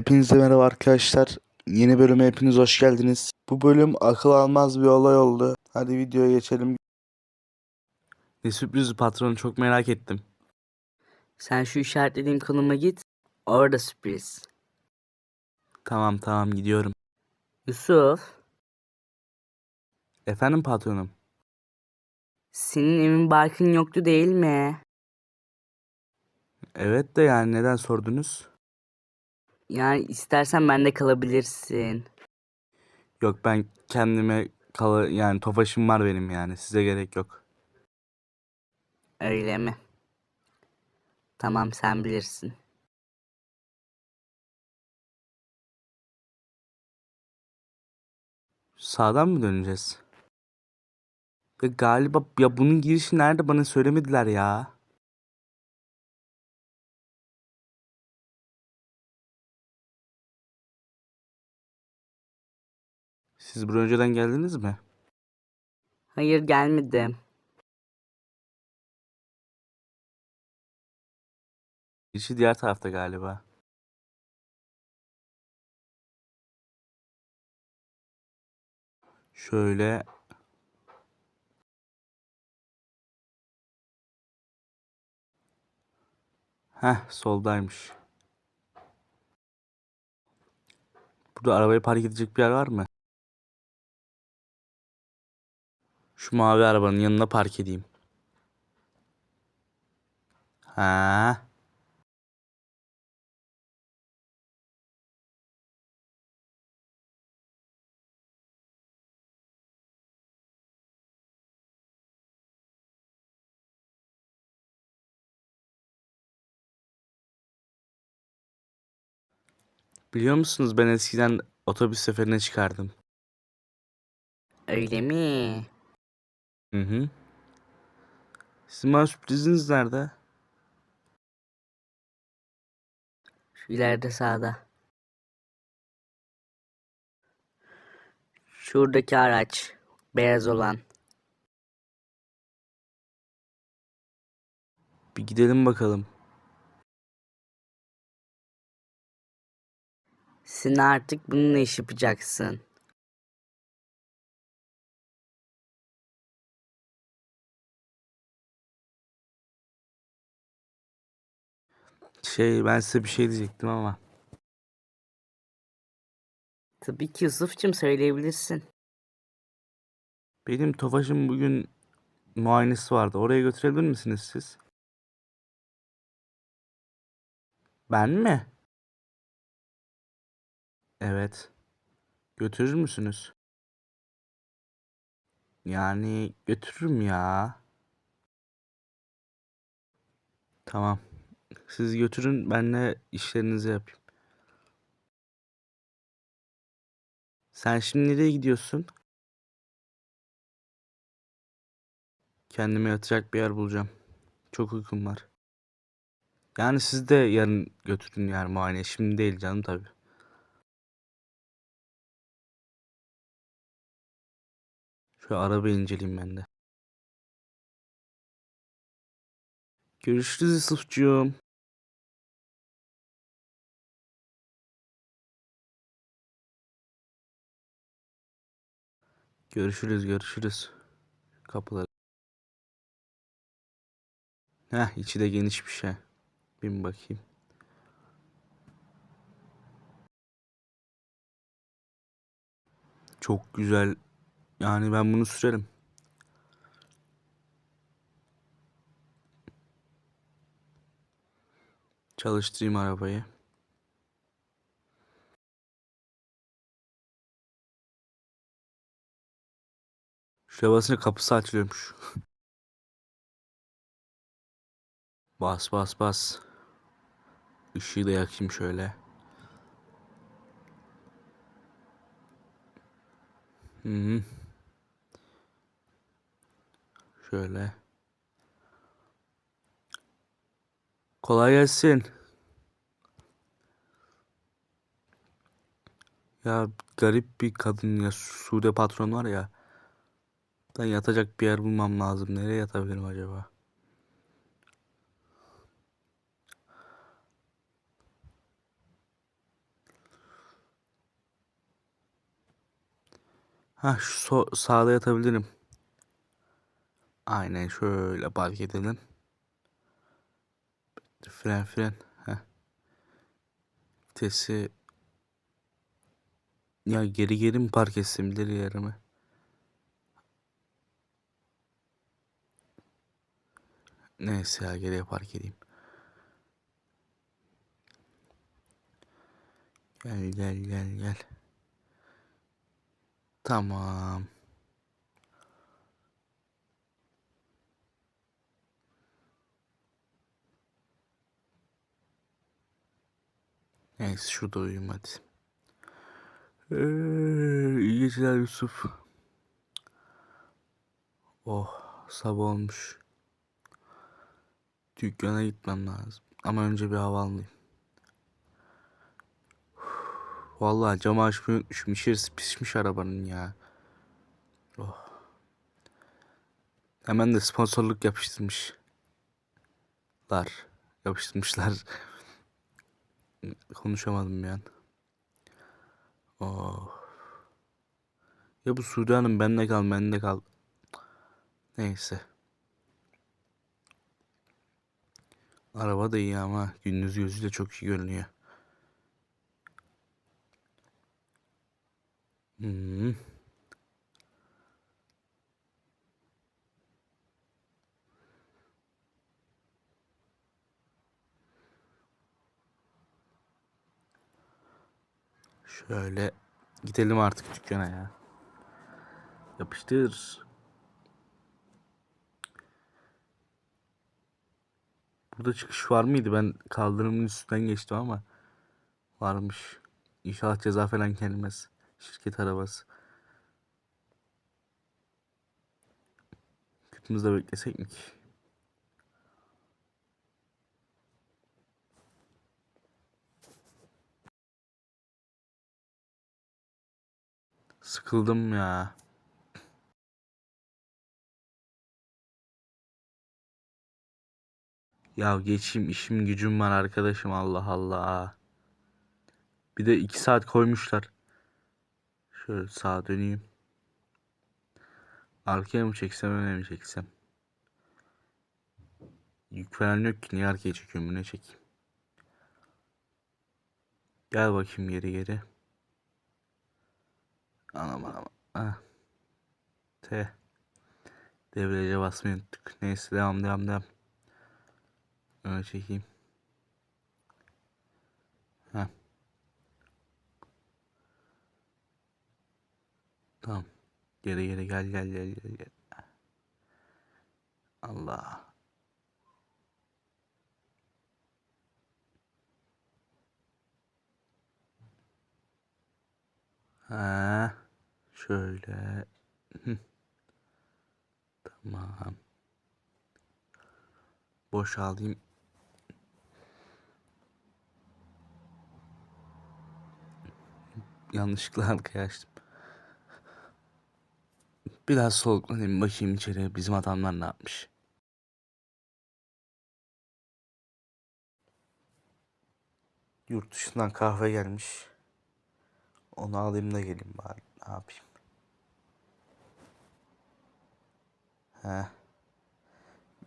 Hepinize merhaba arkadaşlar. Yeni bölüme hepiniz hoş geldiniz. Bu bölüm akıl almaz bir olay oldu. Hadi videoya geçelim. Ne sürpriz patronu çok merak ettim. Sen şu işaretlediğim konuma git. Orada sürpriz. Tamam tamam gidiyorum. Yusuf, Efendim patronum. senin evin barkın yoktu değil mi? Evet de yani neden sordunuz? Yani istersen bende kalabilirsin. Yok ben kendime kala yani tofaşım var benim yani size gerek yok. Öyle mi? Tamam sen bilirsin. Sağdan mı döneceğiz? Ya galiba ya bunun girişi nerede bana söylemediler ya. Siz buraya önceden geldiniz mi? Hayır gelmedim. Girişi diğer tarafta galiba. Şöyle Heh soldaymış. Burada arabayı park edecek bir yer var mı? Şu mavi arabanın yanına park edeyim. Ha. Biliyor musunuz ben eskiden otobüs seferine çıkardım. Öyle mi? Hı hı. Sizin bana sürpriziniz nerede? Şu ileride sağda. Şuradaki araç. Beyaz olan. Bir gidelim bakalım. Sen artık bununla iş yapacaksın. Şey ben size bir şey diyecektim ama. Tabii ki Yusuf'cum söyleyebilirsin. Benim Tofaş'ın bugün muayenesi vardı. Oraya götürebilir misiniz siz? Ben mi? Evet. Götürür müsünüz? Yani götürürüm ya. Tamam. Siz götürün ben de işlerinizi yapayım. Sen şimdi nereye gidiyorsun? Kendime yatacak bir yer bulacağım. Çok uykum var. Yani siz de yarın götürün yani muayene. Şimdi değil canım tabii. Şu arabayı inceleyeyim ben de. Görüşürüz Yusufcuğum. Görüşürüz görüşürüz. Kapıları. Heh içi de geniş bir şey. Bir bakayım. Çok güzel. Yani ben bunu sürerim. Çalıştırayım arabayı. Şuraya basınca kapısı açılıyormuş. Bas bas bas. Işığı da yakayım şöyle. Hı. Şöyle. Kolay gelsin. Ya garip bir kadın ya Sude patron var ya. Da yatacak bir yer bulmam lazım. Nereye yatabilirim acaba? Ha şu so sağda yatabilirim. Aynen şöyle park edelim. Fren fren. Heh. Vitesi ya geri geri mi park etsin bilir yerime. Neyse ya geriye park edeyim. Gel gel gel gel. Tamam. Neyse şurada uyuyayım hadi. Ee, iyi geceler Yusuf. Oh sabah olmuş. Dükkana gitmem lazım. Ama önce bir hava alayım. Vallahi camı açmayı unutmuşum. İçerisi pişmiş arabanın ya. Oh. Hemen de sponsorluk yapıştırmışlar. Yapıştırmışlar. Konuşamadım an. Oh. Ya bu Sude Hanım bende kal, bende kal. Neyse. Araba da iyi ama gündüz gözüyle çok iyi görünüyor. Hmm. Şöyle gidelim artık dükkana ya. Yapıştır. Burada çıkış var mıydı? Ben kaldırımın üstünden geçtim ama varmış. İnşallah ceza falan gelmez. Şirket arabası. Kütümüzde beklesek mi ki? Sıkıldım ya. Ya geçeyim işim gücüm var arkadaşım Allah Allah. Bir de iki saat koymuşlar. Şöyle sağa döneyim. Arkaya mı çeksem öne mi çeksem? Yük falan yok ki niye arkaya çekiyorum ne çekeyim? Gel bakayım geri geri. Anam anam. Ah. T. Debriyaja basmayı unuttuk. Neyse devam devam devam. Öne çekeyim. Heh. Tamam. Geri geri gel gel gel gel gel. Allah. Ha. Şöyle. Tamam. Boşalayım. Yanlışlıkla arkaya açtım. Biraz soluklanayım bakayım içeri bizim adamlar ne yapmış. Yurt dışından kahve gelmiş. Onu alayım da geleyim bari. Ne yapayım? He.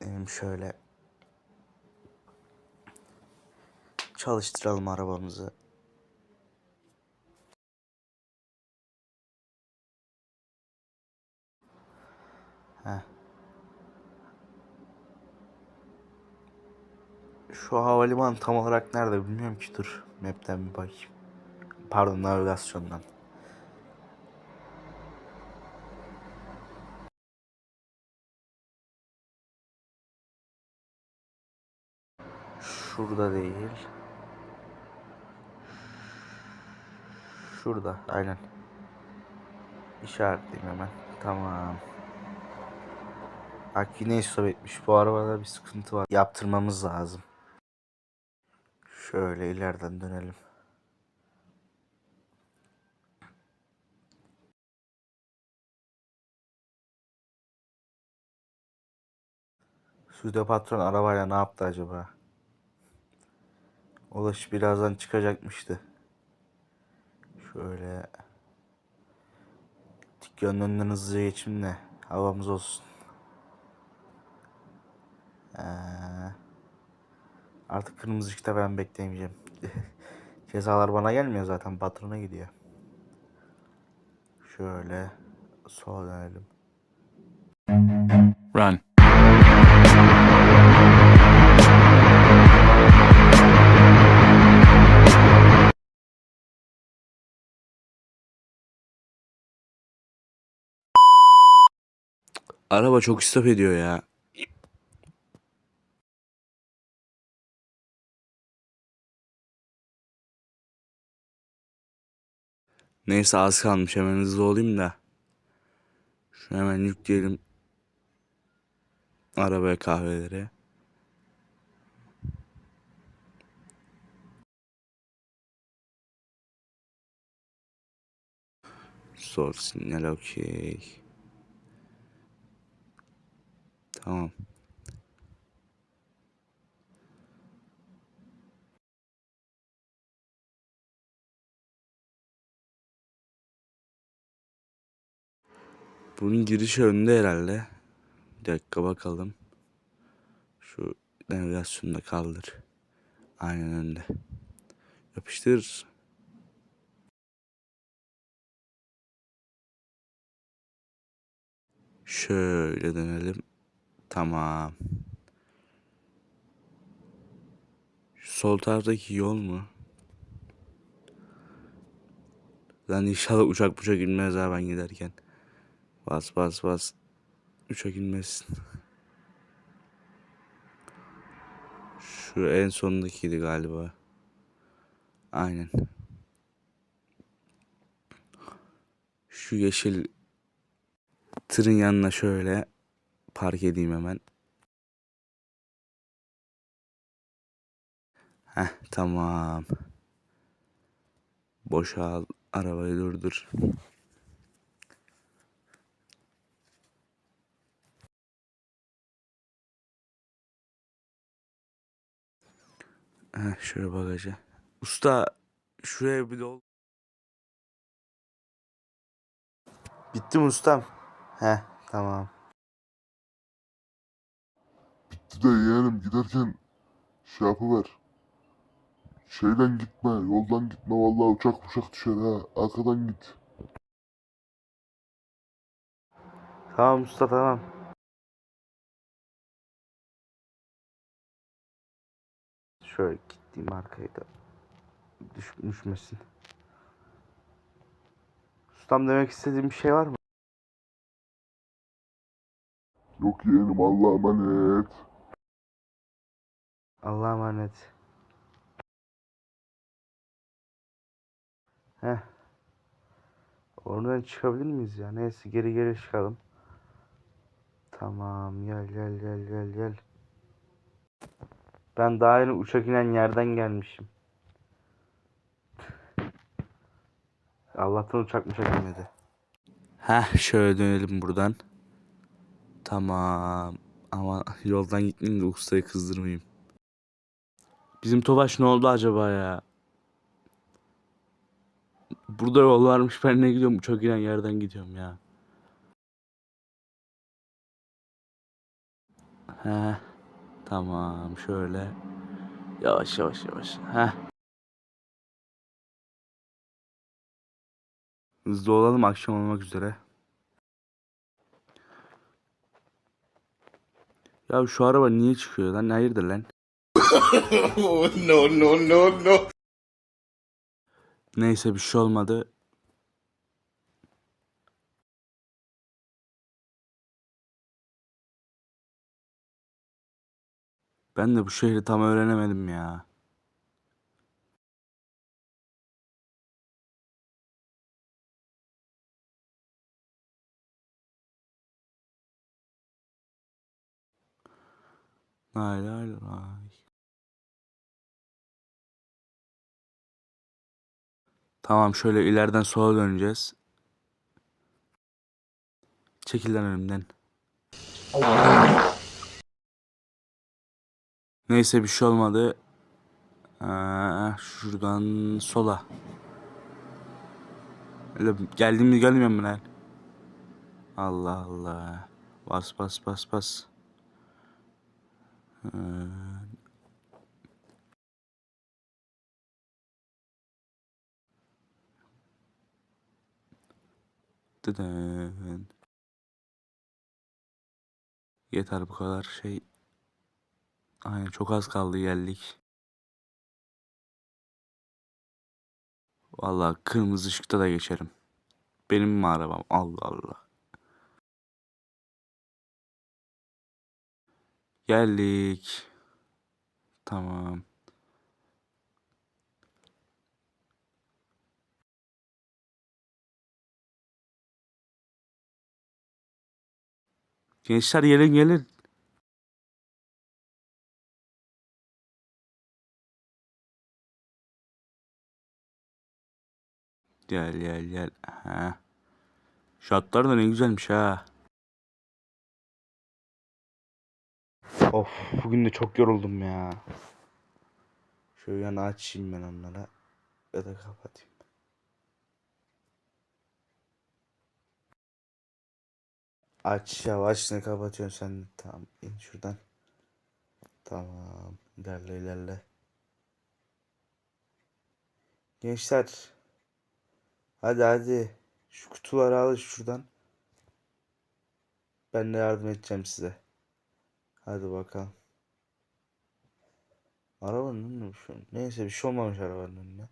Benim şöyle çalıştıralım arabamızı. Şu havalimanı tam olarak nerede bilmiyorum ki dur. Map'ten bir bakayım. Pardon navigasyondan. Şurada değil. Şurada aynen. İşaretleyeyim hemen. Tamam. İstop etmiş. Bu arabada bir sıkıntı var. Yaptırmamız lazım. Şöyle ileriden dönelim. Sude patron arabayla ne yaptı acaba? Ulaş birazdan çıkacakmıştı. Şöyle Dükkanın önünden hızlıca geçeyim de havamız olsun. Artık kırmızı ışıkta ben bekleyemeyeceğim. Cezalar bana gelmiyor zaten patrona gidiyor. Şöyle sola dönelim. Run. Araba çok istop ediyor ya. Neyse az kalmış hemen hızlı olayım da. Şu hemen yükleyelim. Arabaya kahveleri. Sol sinyal okey. Tamam. Bunun girişi önde herhalde. Bir dakika bakalım. Şu navigasyonu da kaldır. Aynen önde. Yapıştır. Şöyle dönelim. Tamam. Sol taraftaki yol mu? Lan inşallah uçak uçak inmez ha ben giderken. Bas bas bas. Uçak inmesin. Şu en sondakiydi galiba. Aynen. Şu yeşil tırın yanına şöyle park edeyim hemen. Heh tamam. Boşal arabayı durdur. Heh şöyle bagaja. Usta şuraya bir dol. Bitti mi ustam? Heh tamam. Bitti de yeğenim giderken şey yapıver. Şeyden gitme, yoldan gitme vallahi uçak uçak düşer ha. Arkadan git. Tamam usta tamam. Şöyle gittiğim arkaya da düş, düşmesin. Ustam demek istediğim bir şey var mı? Yok yeğenim Allah'a emanet. Allah'a emanet. Heh. Oradan çıkabilir miyiz ya? Neyse geri geri çıkalım. Tamam gel gel gel gel gel. Ben daha yeni uçak inen yerden gelmişim. Allah'tan uçak uçak inmedi. Heh şöyle dönelim buradan. Tamam. Ama yoldan gitmeyeyim de ustayı kızdırmayayım. Bizim Tofaş ne oldu acaba ya? Burada yol varmış ben ne gidiyorum uçak inen yerden gidiyorum ya. He. Tamam şöyle. Yavaş yavaş yavaş. He. Hızlı olalım akşam olmak üzere. Ya şu araba niye çıkıyor lan? Hayırdır lan? no, no, no, no. Neyse bir şey olmadı. Ben de bu şehri tam öğrenemedim ya. Lay lay lay. Tamam şöyle ileriden sola döneceğiz. Çekil lan önümden. Neyse bir şey olmadı. Aa, şuradan sola. Öyle geldiğimi gelmiyor mu lan? Allah Allah. Bas bas bas bas. Ee. Yeter bu kadar şey. Aynen çok az kaldı geldik. Vallahi kırmızı ışıkta da geçerim. Benim mi arabam? Allah Allah. Geldik. Tamam. Gençler gelin gelin. Gel gel gel. Ha. Şartlar da ne güzelmiş ha. Of bugün de çok yoruldum ya. Şöyle açayım ben onlara. Ya da kapatayım. Aç yavaş ne kapatıyorsun sen? Tamam in şuradan. Tamam ilerle ilerle. Gençler. Hadi hadi. Şu kutuları alın şuradan. Ben de yardım edeceğim size. Hadi bakalım. Arabanın önüne bir şey Neyse bir şey olmamış arabanın önüne.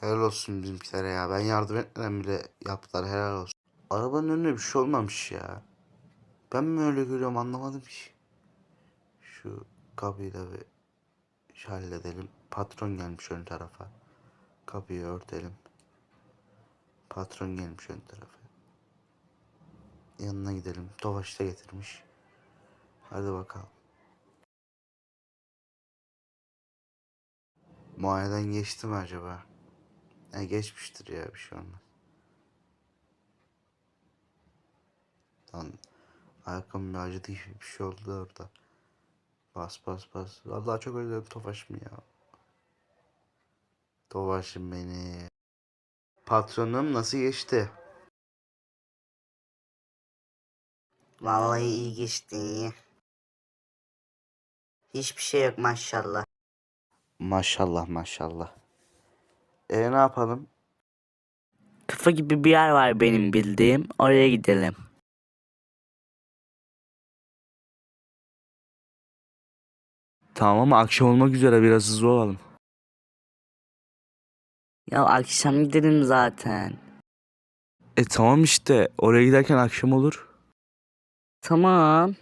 Helal olsun bizimkilere ya. Ben yardım etmeden bile yaptılar. Helal olsun. Arabanın önüne bir şey olmamış ya. Ben mi öyle görüyorum anlamadım ki. Şu kapıyı da bir halledelim. Patron gelmiş ön tarafa. Kapıyı örtelim. Patron gelmiş ön tarafa. Yanına gidelim. Tofaş da getirmiş. Hadi bakalım. Muayeneden geçti mi acaba? E geçmiştir ya bir şey olmaz. Lan ayakkabım bir acıdı gibi bir şey oldu da orada. Bas bas bas. Vallahi çok özledim Tofaş'ım ya. Tofaş'ım beni. Patronum nasıl geçti? Vallahi iyi geçti. Hiçbir şey yok maşallah. Maşallah maşallah. E ne yapalım? Kafa gibi bir yer var benim bildiğim. Oraya gidelim. Tamam ama akşam olmak üzere biraz hızlı olalım. Ya akşam gidelim zaten. E tamam işte oraya giderken akşam olur. Tamam.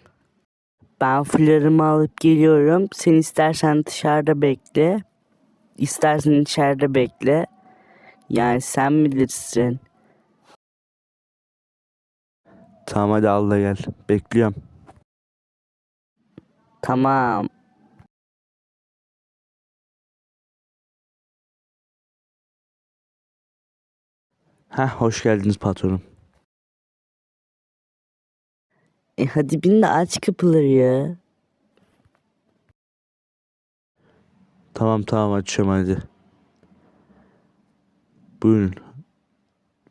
Ben fularımı alıp geliyorum. Sen istersen dışarıda bekle. İstersen içeride bekle. Yani sen bilirsin. Tamam hadi al da gel. Bekliyorum. Tamam. Heh hoş geldiniz patronum. E hadi bin de aç kapıları ya. Tamam tamam açıyorum hadi. Buyurun.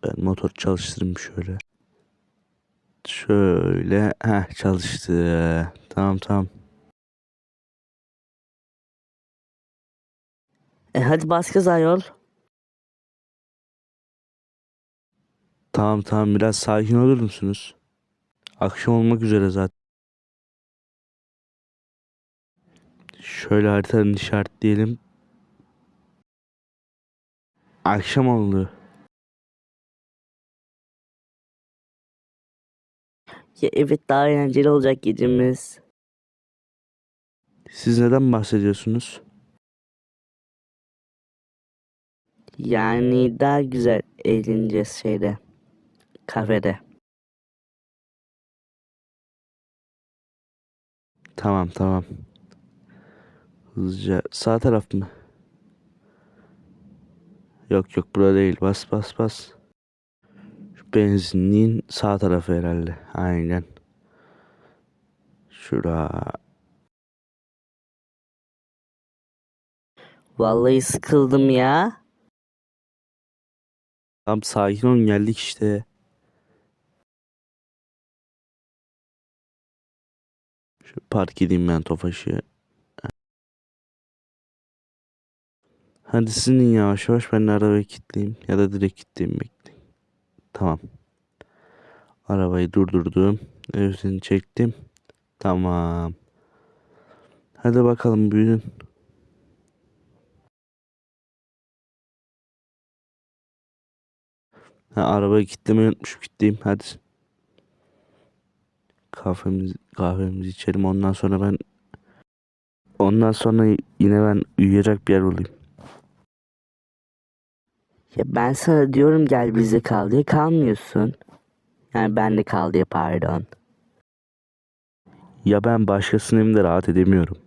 Ben motor çalıştırayım şöyle. Şöyle. Heh çalıştı. Tamam tamam. E hadi bas gaza yol. Tamam tamam biraz sakin olur musunuz? Akşam olmak üzere zaten. Şöyle haritanın işaretleyelim. Akşam oldu. Ya evet daha eğlenceli olacak gecemiz. Siz neden bahsediyorsunuz? Yani daha güzel eğleneceğiz şeyde. Kafede. Tamam tamam. Hızlıca sağ taraf mı? Yok yok burada değil. Bas bas bas. Şu benzinliğin sağ tarafı herhalde. Aynen. Şura. Vallahi sıkıldım ya. Tamam sakin olun geldik işte. Park edeyim ben Tofaş'ı. Hadi sizin yavaş yavaş ben de arabayı kilitleyeyim ya da direkt kilitleyeyim bekleyin. Tamam. Arabayı durdurdum. Üstünü çektim. Tamam. Hadi bakalım buyurun. Ha, arabayı kilitlemeyi unutmuşum. Kilitleyeyim hadi. Kahvemizi, kahvemizi içelim. Ondan sonra ben ondan sonra yine ben uyuyacak bir yer bulayım. Ya ben sana diyorum gel bizde kal diye kalmıyorsun. Yani ben de kal diye pardon. Ya ben başkasının evinde rahat edemiyorum.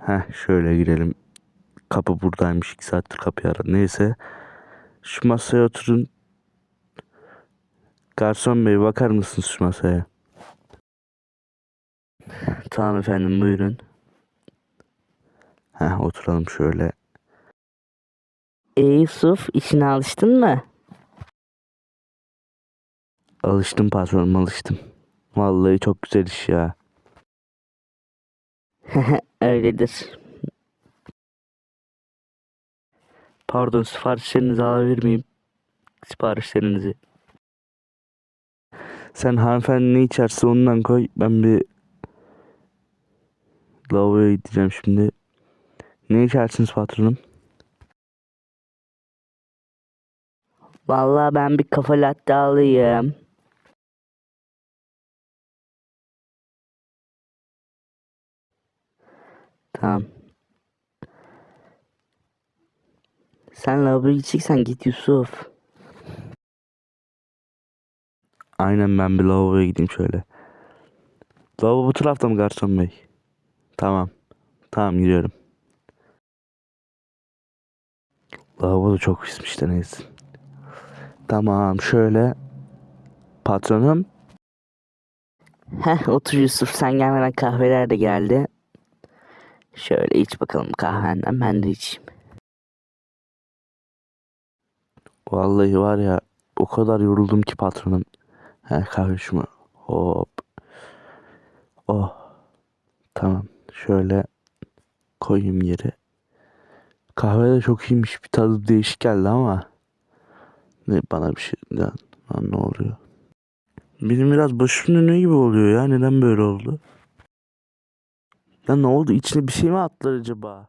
Heh şöyle girelim. Kapı buradaymış. 2 saattir kapıyı aradı. Neyse. Şu masaya oturun. Garson bey bakar mısınız şu masaya? Tamam efendim buyurun. Heh oturalım şöyle. E Yusuf işine alıştın mı? Alıştım patronum alıştım. Vallahi çok güzel iş ya. Öyledir. Pardon siparişlerinizi alabilir miyim? Siparişlerinizi. Sen hanımefendi ne içerse ondan koy. Ben bir lavaboya gideceğim şimdi. Ne içersiniz patronum? Vallahi ben bir kafa latte alayım. Tamam. Sen lavaboya gideceksen git Yusuf. Aynen ben bir lavaboya gideyim şöyle. Lavabo bu tarafta mı garson bey? Tamam. Tamam gidiyorum. Lavabo da çok pismiş de neyse. Tamam şöyle. Patronum. Heh otur Yusuf sen gelmeden kahveler de geldi. Şöyle iç bakalım kahvenden ben de içeyim. Vallahi var ya o kadar yoruldum ki patronum. He kahve şunu. Hop. Oh. Tamam. Şöyle koyayım yere. Kahve de çok iyiymiş. Bir tadı değişik geldi ama. Ne bana bir şey lan, lan ne oluyor? Benim biraz başım dönüyor gibi oluyor ya. Neden böyle oldu? Ya ne oldu? İçine bir şey mi attılar acaba?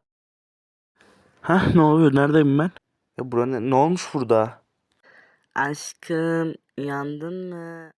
Hah ne oluyor? Neredeyim ben? Ya bura ne, ne olmuş burada? Aşkım uyandın mı?